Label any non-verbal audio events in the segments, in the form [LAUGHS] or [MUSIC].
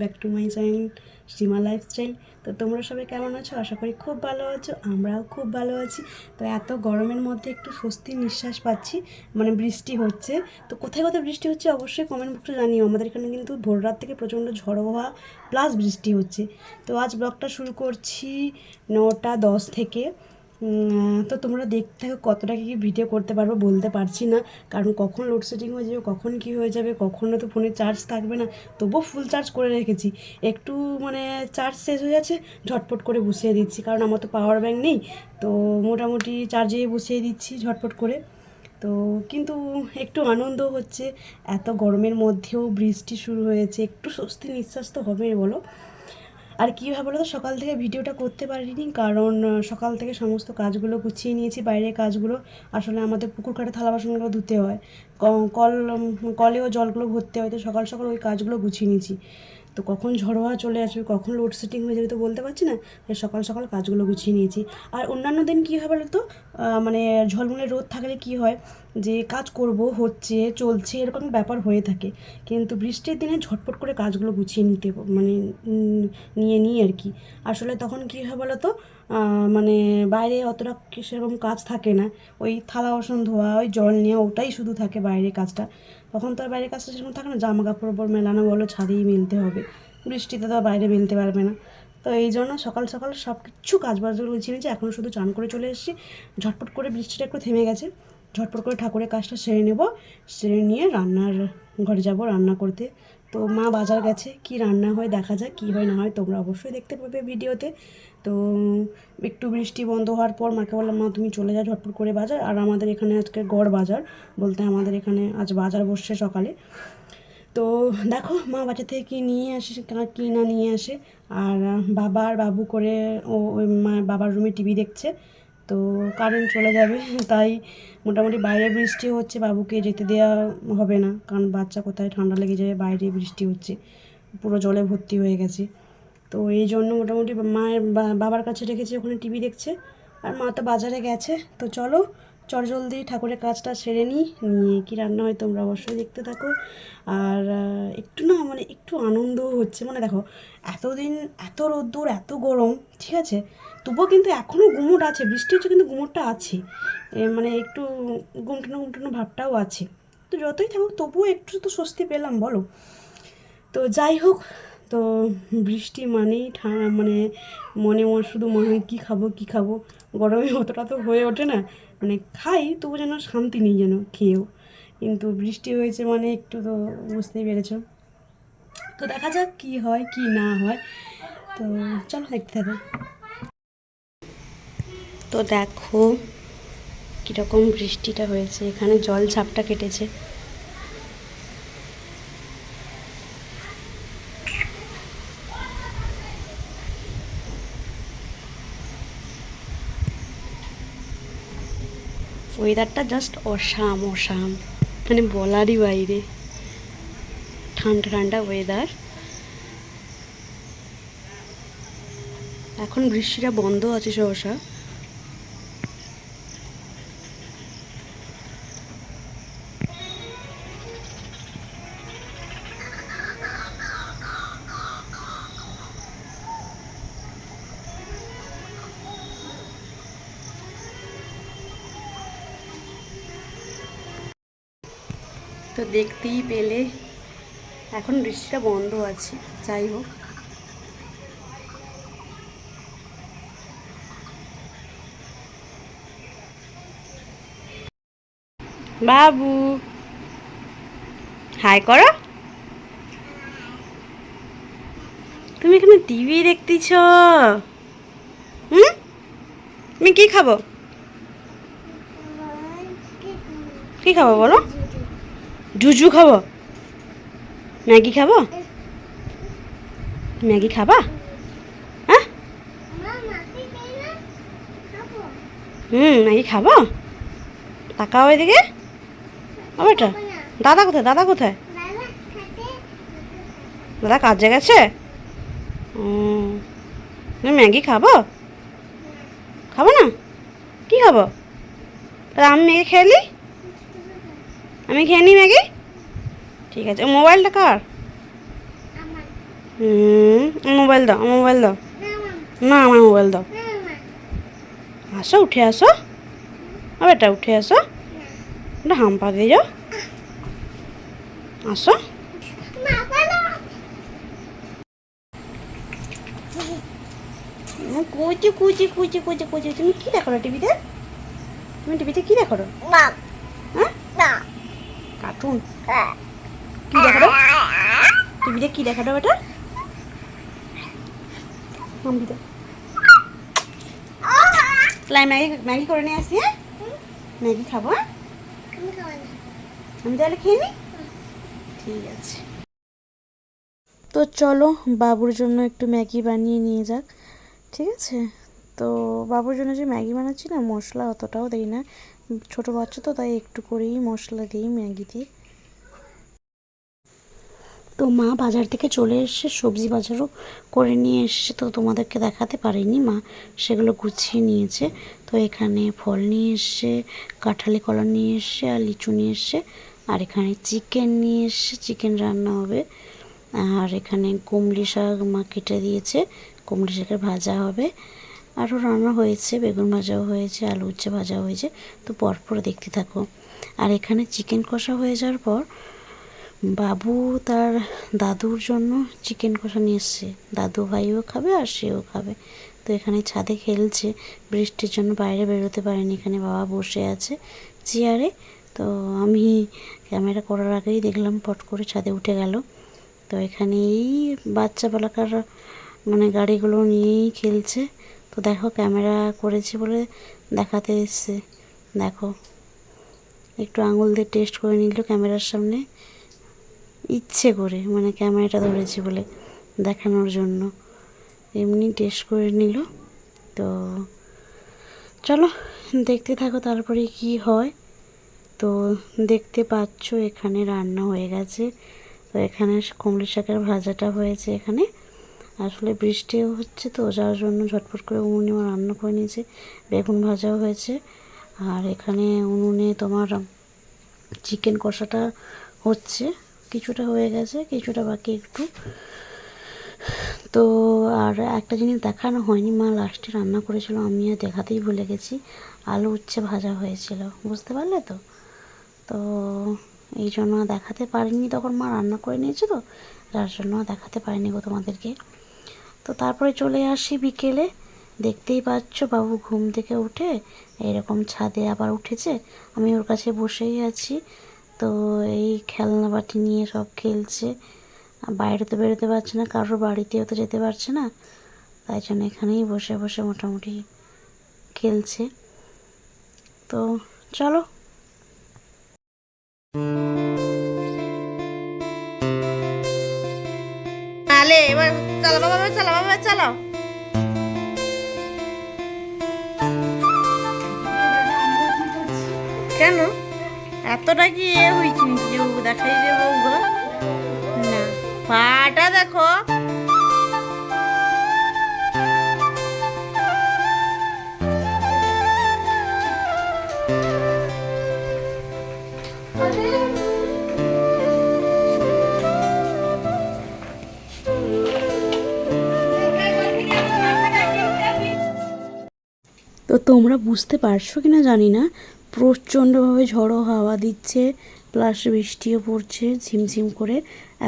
Back to my channel Seema lifestyle তো তোমরা সবাই কেমন আছো? আশা করি খুব ভালো আছো, আমরাও খুব ভালো আছি। তো এত গরমের মধ্যে একটু স্বস্তির নিঃশ্বাস পাচ্ছি মানে বৃষ্টি হচ্ছে। তো কোথায় কোথায় বৃষ্টি হচ্ছে অবশ্যই কমেন্ট বক্সে জানিও। আমাদের এখানে কিন্তু ভোর রাত থেকে প্রচণ্ড ঝড়ো হওয়া প্লাস বৃষ্টি হচ্ছে। তো আজ ব্লগটা শুরু করছি নটা দশ থেকে। তো তোমরা দেখতে কতটা কী ভিডিও করতে পারব, বলতে পারছি না। কারণ কখন লোডশেডিং হয়ে যাবে, কখন কি হয়ে যাবে, কখন তো ফোনে চার্জ থাকবে না। তবুও ফুল চার্জ করে রেখেছি। একটু মানে চার্জ শেষ হয়ে যাচ্ছে, ঝটপট করে বসিয়ে দিচ্ছি। কারণ আমার তো পাওয়ার ব্যাঙ্ক নেই, তো মোটামুটি চার্জে বসিয়ে দিচ্ছি ঝটপট করে। তো কিন্তু একটু আনন্দ হচ্ছে, এত গরমের মধ্যেও বৃষ্টি শুরু হয়েছে, একটু স্বস্তি নিঃশ্বাস তো হবে বলো। আর কী হয় বলো তো সকাল থেকে ভিডিওটা করতে পারিনি, কারণ সকাল থেকে সমস্ত কাজগুলো গুছিয়ে নিয়েছি, বাইরের কাজগুলো। আসলে আমাদের পুকুর কাটে থালা বাসনগুলো ধুতে হয়। কল কলেও জলগুলো ভরতে হয়, তো সকাল সকাল ওই কাজগুলো গুছিয়ে নিয়েছি। তো কখন ঝড় চলে আসবে, কখন লোডশেডিং হয়ে যাবে তো বলতে পারছি না তাই সকাল সকাল কাজগুলো গুছিয়ে নিয়েছি। আর অন্যান্য দিন কী হয় বলো তো মানে ঝলমলে রোদ থাকলে কি হয়? যে কাজ করব, হচ্ছে, চলছে, এরকম ব্যাপার হয়ে থাকে। কিন্তু বৃষ্টির দিনে ঝটপট করে কাজগুলো গুছিয়ে নিতে মানে নিয়ে নিই আর কি। আসলে তখন কী হয় বলো তো মানে বাইরে অতটা সেরকম কাজ থাকে না। ওই থালা, বাসন ধোয়া, ওই জল নেওয়া, ওটাই শুধু থাকে বাইরে কাজটা। তখন তো আর বাইরের কাজটা সেরকম থাকে না জামা কাপড় ওপর মেলানো বলো, ছাদেই মেলতে হবে। বৃষ্টিতে তো আর বাইরে মেলতে পারবে না। তো এই জন্য সকাল সকাল সব কিছু কাজ বাজগুলো গুছিয়ে নিয়েছি, এখন শুধু চান করে চলে এসেছি। ঝটপট করে বৃষ্টিটা একটু থেমে গেছে। ঝটপট করে ঠাকুরের কাজটা সেরে নেব। সেরে নিয়ে রান্নার ঘরে যাব, রান্না করতে। তো মা বাজার গেছে, কি রান্না হয় দেখা যাক, কি হয় না হয় তোমরা অবশ্যই দেখতে পাবে ভিডিওতে। তো একটু বৃষ্টি বন্ধ হওয়ার পর মাকে বললাম, মা, তুমি চলে যাও ঝটপট করে বাজার। আর আমাদের এখানে আজকে গড় বাজার বলতে আমাদের এখানে আজ বাজার বসছে সকালে। তো দেখো, মা বাজার থেকে কী নিয়ে আসে কা- না নিয়ে আসে। আর বাবা আর বাবু করে ও, ওই মা, বাবার রুমে টিভি দেখছে। তো কারেন্ট চলে যাবে, [LAUGHS] তাই মোটামুটি বাইরে বৃষ্টি হচ্ছে, বাবুকে যেতে দেওয়া হবে না। কারণ বাচ্চা কোথায়, ঠান্ডা লেগে যাবে বাইরে বৃষ্টি হচ্ছে, পুরো জলে ভর্তি হয়ে গেছে। তো এই জন্য মোটামুটি মায়ের বাবার কাছে রেখেছে, ওখানে টিভি দেখছে। আর মা তো বাজারে গেছে, তো চলো চটজলদি ঠাকুরের কাজটা সেরে নিই, নিয়ে কী রান্না হয় তোমরা অবশ্যই দেখতে থাকো। আর একটু না মানে একটু আনন্দও হচ্ছে মানে দেখো, এতদিন এত রোদ্দুর, এত গরম, ঠিক আছে? তবুও কিন্তু এখনও গুমোট আছে, বৃষ্টি হচ্ছে কিন্তু গুমোটটা আছে। মানে একটু গুমটানো গুমটানো ভাবটাও আছে। তো যতই থাকুক, তবুও একটু তো স্বস্তি পেলাম, বলো। তো যাই হোক তো বৃষ্টি মানেই ঠা- মানে মনে মনে শুধু মনে হয় কী খাব কী খাব। গরমে অতটা তো হয়ে ওঠে না। মানে খাই, তবু যেন শান্তি নেই যেন খেয়েও। কিন্তু বৃষ্টি হয়েছে মানে একটু তো বুঝতেই পেরেছ। তো দেখা যাক কী হয়, কি না হয়। তো চলো দেখতে থাকো। তো দেখো কীরকম বৃষ্টিটা হয়েছে। এখানে জল ঝাপটা কেটেছে। ওয়েদারটা জাস্ট অসাম অসাম। মানে বলারই বাইরে। ঠান্ডা ঠান্ডা ওয়েদার এখন বৃষ্টিটা বন্ধ আছে সহসা। তো দেখতেই পেলে। এখন বৃষ্টিটা বন্ধ আছে, যাই হোক। বাবু, হাই করো। তুমি এখানে টিভি দেখতেছ? হুম? তুমি কি খাব? কি খাব বলো? জুজু খাব? ম্যাগি খাব? ম্যাগি খাবা? হ্যাঁ? হুম, ম্যাগি খাব? তাকাও এদিকে। ও বেটা, দাদা কোথায়? দাদা কোথায়? দাদা কাজে গেছে ম্যাগি খাব? খাব না? কি খাব? আমি ম্যাগি খেয়ে আমি খেয়ে নিই ম্যাগি? ঠিক আছে মোবাইলটা কার? মোবাইল দাও মোবাইল দাও। না, আমার মোবাইল দাও। আসো, উঠে আসো। এটা উঠে আসো। এটা হাম্পা দিয়ে যাও। আসো। কুচি কুচি কুচি কুচি কুচি। তুমি কি দেখো টিভিতে? তুমি টিভিতে কি দেখো কার্টুন কি দেখো টিভিতে কি মাম্পি দাও লাই ম্যাগি ম্যাগি করে নিয়ে আসি হ্যাঁ? ম্যাগি খাব হ্যাঁ? আমি তাহলে খেয়ে নিই ঠিক আছে। তো চলো, বাবুর জন্য একটু ম্যাগি বানিয়ে নিয়ে যাক, ঠিক আছে? তো বাবুর জন্য যে ম্যাগি বানাচ্ছি না, মশলা অতটাও দেই না। ছোটো বাচ্চা তো, তাই একটু করেই মশলা দিই ম্যাগিতে তো মা বাজার থেকে চলে এসে সবজি বাজারও করে নিয়ে এসছে, তো তোমাদেরকে দেখাতে পারিনি। মা সেগুলো গুছিয়ে নিয়েছে, তো এখানে ফল নিয়ে এসছে, কাঁঠালি কলা নিয়ে এসছে, আর লিচু নিয়ে এসছে, আর এখানে চিকেন নিয়ে এসছে, চিকেন রান্না হবে। আর এখানে কুমড়ি শাক মা কেটে দিয়েছে কুমড়ি শাকের ভাজা হবে। আরও রান্না হয়েছে, বেগুন ভাজাও হয়েছে, আলু উচ্ছে ভাজা হয়েছে। তো পরপর দেখতে থাকো। আর এখানে চিকেন কষা হয়ে যাওয়ার পর বাবু তার দাদুর জন্য চিকেন কষা নিয়ে এসছে। দাদু ভাইও খাবে আর সেও খাবে। তো এখানে ছাদে খেলছে। বৃষ্টির জন্য বাইরে বেরোতে পারেনি। এখানে বাবা বসে আছে চেয়ারে তো আমি ক্যামেরা করার আগেই দেখলাম পট করে ছাদে উঠে গেল। তো এখানে এই বাচ্চা বালাকার মানে গাড়িগুলো নিয়েই খেলছে। তো দেখো ক্যামেরা করেছি বলে দেখাতে এসছে। দেখো। একটু আঙুল দিয়ে টেস্ট করে নিল ক্যামেরার সামনে। ইচ্ছে করে মানে ক্যামেরাটা ধরেছি বলে দেখানোর জন্য। এমনি টেস্ট করে নিল। তো চলো, দেখতে থাকো তারপরে কি হয়। তো দেখতে পাচ্ছ এখানে রান্না হয়ে গেছে। তো এখানে কুমড়ি শাকের ভাজাটা হয়েছে এখানে। আসলে বৃষ্টিও হচ্ছে তো, যার জন্য ঝটপট করে উনুনে আমার রান্না করে নিয়েছে। বেগুন ভাজাও হয়েছে। আর এখানে উনুনে তোমার চিকেন কষাটা হচ্ছে, কিছুটা হয়ে গেছে, কিছুটা বাকি একটু। তো আর একটা জিনিস দেখানো হয়নি, মা লাস্টে রান্না করেছিল, আমি আর দেখাতেই ভুলে গেছি। আলু উচ্ছে ভাজা হয়েছিল, বুঝতে পারলে তো? তো এই জন্য দেখাতে পারিনি, তখন মা রান্না করে নিয়েছে তো, যার জন্য দেখাতে পারিনি গো তোমাদেরকে। তো তারপরে চলে আসি বিকেলে। দেখতেই পাচ্ছ বাবু ঘুম থেকে উঠে এরকম ছাদে আবার উঠেছে। আমি ওর কাছে বসেই আছি। তো এই খেলনা বাটি নিয়ে সব খেলছে। বাইরে তো বেরোতে পারছে না, কারোর বাড়িতেও তো যেতে পারছে না। তাই জন্য এখানেই বসে বসে মোটামুটি খেলছে। তো চলো। তাহলে এবার চলো বাবা চলো বাবা চলো। কেন? এতটা কি এ হয়েছে? দেখাই দেবো না, পাটা দেখো। বুঝতে পারছ কি না জানি না। প্রচণ্ডভাবে ঝড়ো হাওয়া দিচ্ছে প্লাস বৃষ্টিও পড়ছে ঝিমঝিম করে।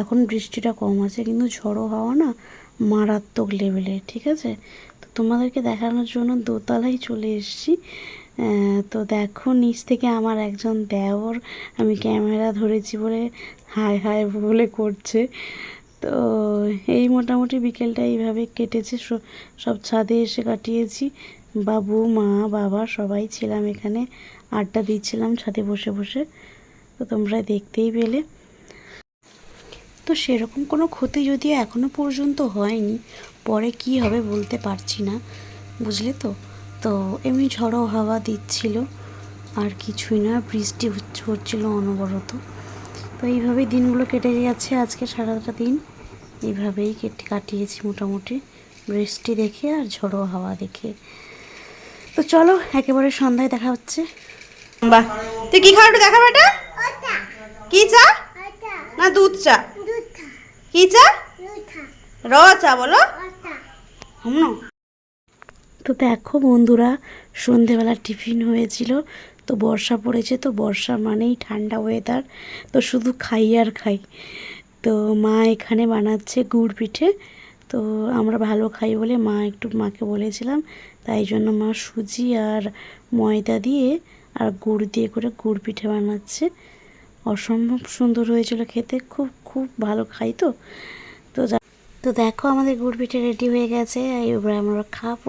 এখন বৃষ্টিটা কম আছে, কিন্তু ঝড়ো হাওয়া না মারাত্মক লেভেলে ঠিক আছে? তো তোমাদেরকে দেখানোর জন্য দোতলায় চলে এসেছি। তো দেখো, নিচ থেকে আমার একজন দেওর, আমি ক্যামেরা ধরেছি বলে হাই হাই বলে করছে। তো এই মোটামুটি বিকেলটা এইভাবে কেটেছে সব ছাদে এসে কাটিয়েছি। বাবু, মা, বাবা, সবাই ছিলাম এখানে। আড্ডা দিচ্ছিলাম, ছাদে বসে বসে। তো তোমরা দেখতেই পেলে। তো সেরকম কোনো ক্ষতি যদিও এখনও পর্যন্ত হয়নি। পরে কি হবে বলতে পারছি না, বুঝলে তো? তো এমনি ঝড়ো হাওয়া দিচ্ছিল। আর কিছুই না, বৃষ্টি হচ্ছে, হচ্ছিল অনবরত। তো এইভাবেই দিনগুলো কেটে যাচ্ছে আজকে সারাটা দিন। এইভাবেই কেটে, কাটিয়েছি মোটামুটি। বৃষ্টি দেখে আর ঝড়ো হাওয়া দেখে। তো চলো একেবারে সন্ধ্যায় দেখা হচ্ছে। বাহ। তুই কি খাওয়াটা দেখা বেটা? কি চা? না দুধ চা। কি চা? র চা বলো। হুম না তো দেখো বন্ধুরা সন্ধেবেলা টিফিন হয়েছিল তো বর্ষা পড়েছে তো বর্ষা মানেই ঠান্ডা ওয়েদার তো শুধু খাই আর খাই। তো মা এখানে বানাচ্ছে গুড় পিঠে তো আমরা ভালো খাই বলে মা একটু মাকে বলেছিলাম। তাই জন্য মা সুজি আর ময়দা দিয়ে আর গুড় দিয়ে করে গুড় পিঠে বানাচ্ছে। অসম্ভব সুন্দর হয়েছিল খেতে, খুব খুব ভালো খাই তো। তো তো দেখো আমাদের গুড় পিঠে রেডি হয়ে গেছে, এবার আমরা খাব।